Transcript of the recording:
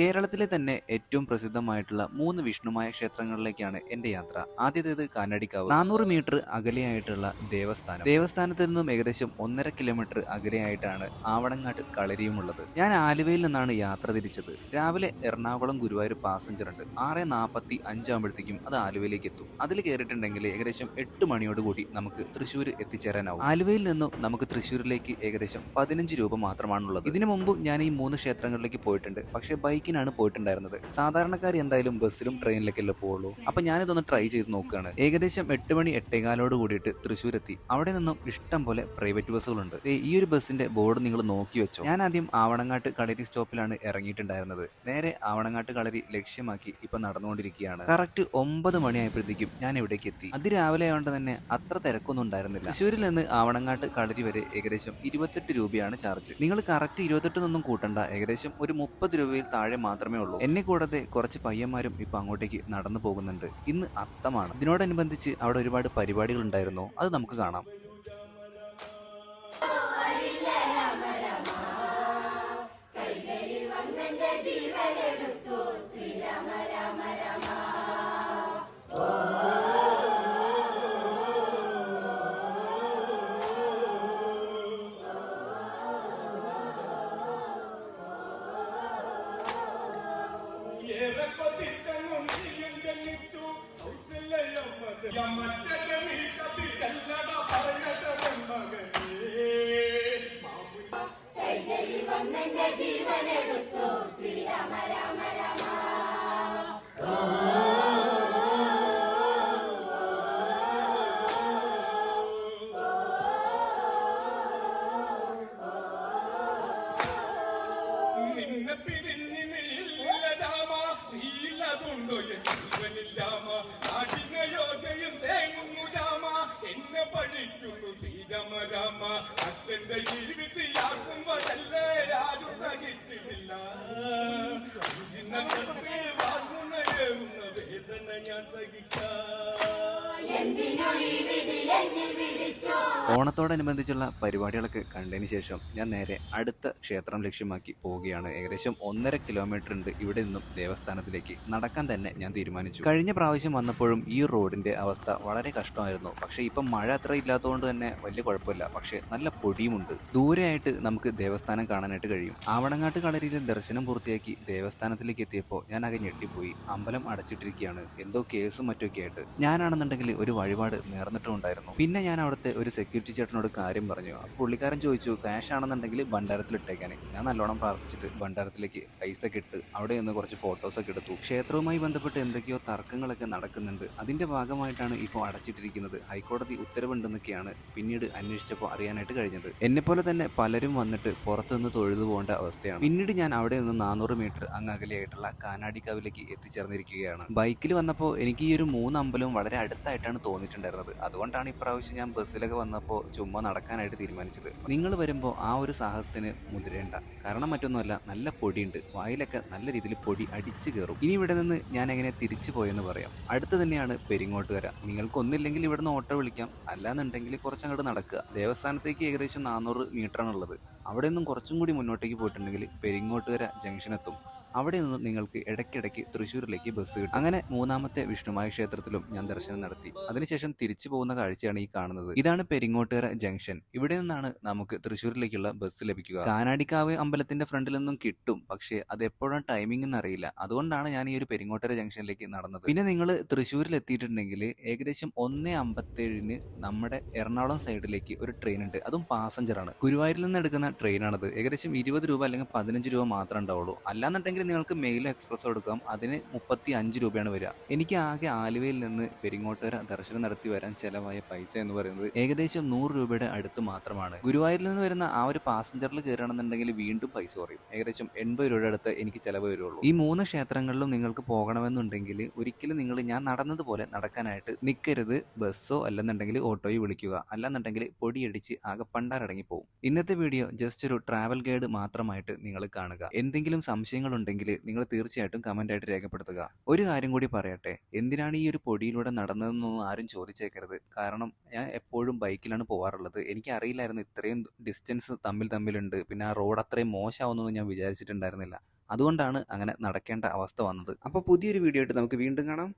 കേരളത്തിലെ തന്നെ ഏറ്റവും പ്രസിദ്ധമായിട്ടുള്ള മൂന്ന് വിഷ്ണുമായ ക്ഷേത്രങ്ങളിലേക്കാണ് എന്റെ യാത്ര. ആദ്യത്തേത് കാനടിക്കാവ്. നാനൂറ് മീറ്റർ അകലെയായിട്ടുള്ള ദേവസ്ഥാനം. ദേവസ്ഥാനത്തിൽ നിന്നും ഏകദേശം ഒന്നര കിലോമീറ്റർ അകലെയായിട്ടാണ് ആവണങ്ങാട്ട് കളരിയുമുള്ളത്. ഞാൻ ആലുവയിൽ നിന്നാണ് യാത്ര തിരിച്ചത്. രാവിലെ എറണാകുളം ഗുരുവായൂർ പാസഞ്ചർ ഉണ്ട്. ആറ് നാൽപ്പത്തി അഞ്ചാകുമ്പോഴത്തേക്കും അത് ആലുവയിലേക്ക് എത്തും. അതിൽ കയറിയിട്ടുണ്ടെങ്കിൽ ഏകദേശം എട്ട് മണിയോട് കൂടി നമുക്ക് തൃശ്ശൂർ എത്തിച്ചേരാനാവും. ആലുവയിൽ നിന്നും നമുക്ക് തൃശ്ശൂരിലേക്ക് ഏകദേശം പതിനഞ്ച് രൂപ മാത്രമാണുള്ളത്. ഇതിനു മുമ്പ് ഞാൻ ഈ മൂന്ന് ക്ഷേത്രങ്ങളിലേക്ക് പോയിട്ടുണ്ട്. പക്ഷേ ബൈക്കിനാണ് പോയിട്ടുണ്ടായിരുന്നത്. സാധാരണക്കാർ എന്തായാലും ബസ്സിലും ട്രെയിനിലൊക്കെ അല്ലേ പോവുള്ളൂ? അപ്പൊ ഞാനിതൊന്ന് ട്രൈ ചെയ്ത് നോക്കുകയാണ് ഏകദേശം എട്ട് മണി എട്ടേകാലോട് കൂടിയിട്ട് തൃശ്ശൂർ എത്തി അവിടെ നിന്നും ഇഷ്ടം പോലെ പ്രൈവറ്റ് ബസ്സുകളുണ്ട്. ഈ ഒരു ബസ്സിന്റെ ബോർഡ് നിങ്ങൾ നോക്കി വെച്ചോ. ഞാൻ ആദ്യം ആവണങ്ങാട്ട് കളരി സ്റ്റോപ്പിലാണ് ഇറങ്ങിയിട്ടുണ്ടായിരുന്നത്. നേരെ ആവണങ്ങാട്ട് കളരി ലക്ഷ്യമാക്കി ഇപ്പൊ നടന്നുകൊണ്ടിരിക്കുകയാണ്. കറക്റ്റ് ഒമ്പത് മണിയായപ്പോഴത്തേക്കും ഞാൻ ഇവിടേക്ക് എത്തി. അതിരാവിലെ ആയതുകൊണ്ട് തന്നെ അത്ര തിരക്കൊന്നും ഉണ്ടായിരുന്നില്ല. തൃശ്ശൂരിൽ നിന്ന് ആവണങ്ങാട്ട് കളരി വരെ ഏകദേശം ഇരുപത്തെട്ട് രൂപയാണ് ചാർജ് നിങ്ങൾ കറക്റ്റ് ഇരുപത്തെട്ടൊന്നും കൂട്ടണ്ട. ഏകദേശം ഒരു മുപ്പത് രൂപയിൽ താഴെ മാത്രമേ ഉള്ളൂ. എന്നെ കൂടാതെ കുറച്ച് പയ്യന്മാരും ഇപ്പൊ അങ്ങോട്ടേക്ക് നടന്നു പോകുന്നുണ്ട്. ഇന്ന് അത്തമാണ്. ഇതിനോടനുബന്ധിച്ച് അവിടെ ഒരുപാട് പരിപാടികൾ ഉണ്ടായിരുന്നു അത് നമുക്ക് കാണാം. ഏറെ കൊതിച്ചങ്ങും നീയും ജനിച്ചു കൗസല്യമ്മത് மொழி விதி என்னில் விதி ഓണത്തോടനുബന്ധിച്ചുള്ള പരിപാടികളൊക്കെ കണ്ടതിന് ശേഷം ഞാൻ നേരെ അടുത്ത ക്ഷേത്രം ലക്ഷ്യമാക്കി പോവുകയാണ്. ഏകദേശം ഒന്നര കിലോമീറ്റർ ഉണ്ട് ഇവിടെ നിന്നും ദേവസ്ഥാനത്തിലേക്ക്. നടക്കാൻ തന്നെ ഞാൻ തീരുമാനിച്ചു. കഴിഞ്ഞ പ്രാവശ്യം വന്നപ്പോഴും ഈ റോഡിന്റെ അവസ്ഥ വളരെ കഷ്ടമായിരുന്നു. പക്ഷേ ഇപ്പം മഴ അത്ര ഇല്ലാത്തതുകൊണ്ട് തന്നെ വലിയ കുഴപ്പമില്ല. പക്ഷേ നല്ല പൊടിയുമുണ്ട്. ദൂരെയായിട്ട് നമുക്ക് ദേവസ്ഥാനം കാണാനായിട്ട് കഴിയും. ആവണങ്ങാട്ട് കളരിയിലെ ദർശനം പൂർത്തിയാക്കി ദേവസ്ഥാനത്തിലേക്ക് എത്തിയപ്പോൾ ഞാൻ ആകെ ഞെട്ടിപ്പോയി. അമ്പലം അടച്ചിട്ടിരിക്കുകയാണ്. എന്തോ കേസും മറ്റൊക്കെ ആയിട്ട്. ഞാനാണെന്നുണ്ടെങ്കിൽ ഒരു വഴിപാട് നേർന്നിട്ടുണ്ടായിരുന്നു പിന്നെ ഞാൻ അവിടുത്തെ ഒരു സെക്യൂരിറ്റി ചേട്ടനോട് കാര്യം പറഞ്ഞു. അപ്പോൾ പുള്ളിക്കാരൻ ചോദിച്ചു ക്യാഷ് ആണെന്നുണ്ടെങ്കിൽ ഭണ്ഡാരത്തിൽ ഇട്ടേക്കാൻ ഞാൻ നല്ലോണം പ്രാർത്ഥിച്ചിട്ട് ഭണ്ഡാരത്തിലേക്ക് പൈസ ഇട്ട് അവിടെ നിന്ന് കുറച്ച് ഫോട്ടോസൊക്കെ എടുത്തു. ക്ഷേത്രവുമായി ബന്ധപ്പെട്ട് എന്തൊക്കെയോ തർക്കങ്ങളൊക്കെ നടക്കുന്നുണ്ട്. അതിന്റെ ഭാഗമായിട്ടാണ് ഇപ്പോൾ അടച്ചിട്ടിരിക്കുന്നത്. ഹൈക്കോടതി ഉത്തരവുണ്ടെന്നൊക്കെയാണ് പിന്നീട് അന്വേഷിച്ചപ്പോൾ അറിയാനായിട്ട് കഴിഞ്ഞത്. എന്നെപ്പോലെ പോലെ തന്നെ പലരും വന്നിട്ട് പുറത്തുനിന്ന് തൊഴുതു പോകേണ്ട അവസ്ഥയാണ്. പിന്നീട് ഞാൻ അവിടെ നിന്ന് നാനൂറ് മീറ്റർ അങ്ങ് അകലെയായിട്ടുള്ള കാനാടിക്കാവിലേക്ക് എത്തിച്ചേർന്നിരിക്കുകയാണ്. ബൈക്കിൽ വന്നപ്പോൾ എനിക്ക് ഈ ഒരു മൂന്ന് അമ്പലവും വളരെ അടുത്തായിട്ടാണ് തോന്നിയിട്ടുണ്ടായിരുന്നത്. അതുകൊണ്ടാണ് ഇപ്രാവശ്യം ഞാൻ ബസ്സിലൊക്കെ വന്നപ്പോൾ ചുമ്മാ നടക്കാനായിട്ട് തീരുമാനിച്ചത്. നിങ്ങൾ വരുമ്പോൾ ആ ഒരു സാഹസത്തിന് മുതിരേണ്ട. കാരണം മറ്റൊന്നുമല്ല നല്ല പൊടിയുണ്ട്. വായിലൊക്കെ നല്ല രീതിയിൽ പൊടി അടിച്ചു കയറും ഇനി ഇവിടെ നിന്ന് ഞാൻ എങ്ങനെ തിരിച്ചു പോയെന്ന് പറയാം. അടുത്ത് തന്നെയാണ് പെരിങ്ങോട്ടുകര. നിങ്ങൾക്കൊന്നില്ലെങ്കിൽ ഇവിടുന്ന് ഓട്ടോ വിളിക്കാം. അല്ലാന്നുണ്ടെങ്കിൽ കുറച്ചങ്ങോട്ട് നടക്കുക. ദേവസ്ഥാനത്തേക്ക് ഏകദേശം നാനൂറ് മീറ്ററാണുള്ളത്. അവിടെ നിന്നും കുറച്ചും കൂടി മുന്നോട്ടേക്ക് പോയിട്ടുണ്ടെങ്കിൽ പെരിങ്ങോട്ടുകര ജംഗ്ഷൻ എത്തും അവിടെ നിന്ന് നിങ്ങൾക്ക് ഇടയ്ക്കിടയ്ക്ക് തൃശ്ശൂരിലേക്ക് ബസ് കിട്ടും. അങ്ങനെ മൂന്നാമത്തെ വിഷ്ണുമായ ക്ഷേത്രത്തിലും ഞാൻ ദർശനം നടത്തി. അതിനുശേഷം തിരിച്ചു പോകുന്ന കാഴ്ചയാണ് ഈ കാണുന്നത്. ഇതാണ് പെരിങ്ങോട്ടുകര ജംഗ്ഷൻ. ഇവിടെ നിന്നാണ് നമുക്ക് തൃശ്ശൂരിലേക്കുള്ള ബസ് ലഭിക്കുക. കാനാടിക്കാവ് അമ്പലത്തിന്റെ ഫ്രണ്ടിൽ നിന്നും കിട്ടും. പക്ഷേ അത് എപ്പോഴാണ് ടൈമിംഗ് എന്ന് അറിയില്ല. അതുകൊണ്ടാണ് ഞാൻ ഈ ഒരു പെരിങ്ങോട്ടുകര ജംഗ്ഷനിലേക്ക് നടന്നത്. പിന്നെ നിങ്ങൾ തൃശ്ശൂരിൽ എത്തിയിട്ടുണ്ടെങ്കിൽ ഏകദേശം ഒന്നേ അമ്പത്തേഴിന് നമ്മുടെ എറണാകുളം സൈഡിലേക്ക് ഒരു ട്രെയിൻ ഉണ്ട്. അതും പാസഞ്ചറാണ് ഗുരുവായൂരിൽ നിന്ന് എടുക്കുന്ന ട്രെയിനാണത് ഏകദേശം ഇരുപത് രൂപ അല്ലെങ്കിൽ പതിനഞ്ച് രൂപ മാത്രമേ ഉണ്ടാവുള്ളൂ. അല്ലാന്നുണ്ടെങ്കിൽ നിങ്ങൾക്ക് മെയിൽ എക്സ്പ്രസ് എടുക്കാം അതിന് മുപ്പത്തി അഞ്ച് രൂപയാണ് വരിക. എനിക്ക് ആകെ ആലുവയിൽ നിന്ന് പെരിങ്ങോട്ടുകര ദർശനം നടത്തി വരാൻ ചിലവായ പൈസ എന്ന് പറയുന്നത് ഏകദേശം നൂറ് രൂപയുടെ അടുത്ത് മാത്രമാണ്. ഗുരുവായൂരിൽ നിന്ന് വരുന്ന ആ ഒരു പാസഞ്ചറിൽ കയറണമെന്നുണ്ടെങ്കിൽ വീണ്ടും പൈസ കുറയും. ഏകദേശം എൺപത് രൂപയുടെ അടുത്ത് എനിക്ക് ചിലവ് വരുള്ളൂ. ഈ മൂന്ന് ക്ഷേത്രങ്ങളിലും നിങ്ങൾക്ക് പോകണമെന്നുണ്ടെങ്കിൽ ഒരിക്കലും നിങ്ങൾ ഞാൻ നടന്നതുപോലെ നടക്കാനായിട്ട് നിൽക്കരുത് ബസ്സോ അല്ലെന്നുണ്ടെങ്കിൽ ഓട്ടോയോ വിളിക്കുക. അല്ലെന്നുണ്ടെങ്കിൽ പൊടിയടിച്ച് ആകെ പണ്ടാറടങ്ങി പോകും ഇന്നത്തെ വീഡിയോ ജസ്റ്റ് ഒരു ട്രാവൽ ഗൈഡ് മാത്രമായിട്ട് നിങ്ങൾ കാണുക. എന്തെങ്കിലും സംശയങ്ങളുണ്ടെങ്കിൽ നിങ്ങൾ തീർച്ചയായിട്ടും കമന്റ് ആയിട്ട് രേഖപ്പെടുത്തുക. ഒരു കാര്യം കൂടി പറയട്ടെ. എന്തിനാണ് ഈ ഒരു പൊടിയിലൂടെ നടന്നതെന്നൊന്നും ആരും ചോദിച്ചേക്കരുത്. കാരണം ഞാൻ എപ്പോഴും ബൈക്കിലാണ് പോകാറുള്ളത് എനിക്ക് അറിയില്ലായിരുന്നു ഇത്രയും ഡിസ്റ്റൻസ് തമ്മിൽ തമ്മിലുണ്ട്. പിന്നെ ആ റോഡ് അത്രയും മോശമാവുന്നൊന്നും ഞാൻ വിചാരിച്ചിട്ടുണ്ടായിരുന്നില്ല. അതുകൊണ്ടാണ് അങ്ങനെ നടക്കേണ്ട അവസ്ഥ വന്നത്. അപ്പോൾ പുതിയൊരു വീഡിയോ ആയിട്ട് നമുക്ക് വീണ്ടും കാണാം.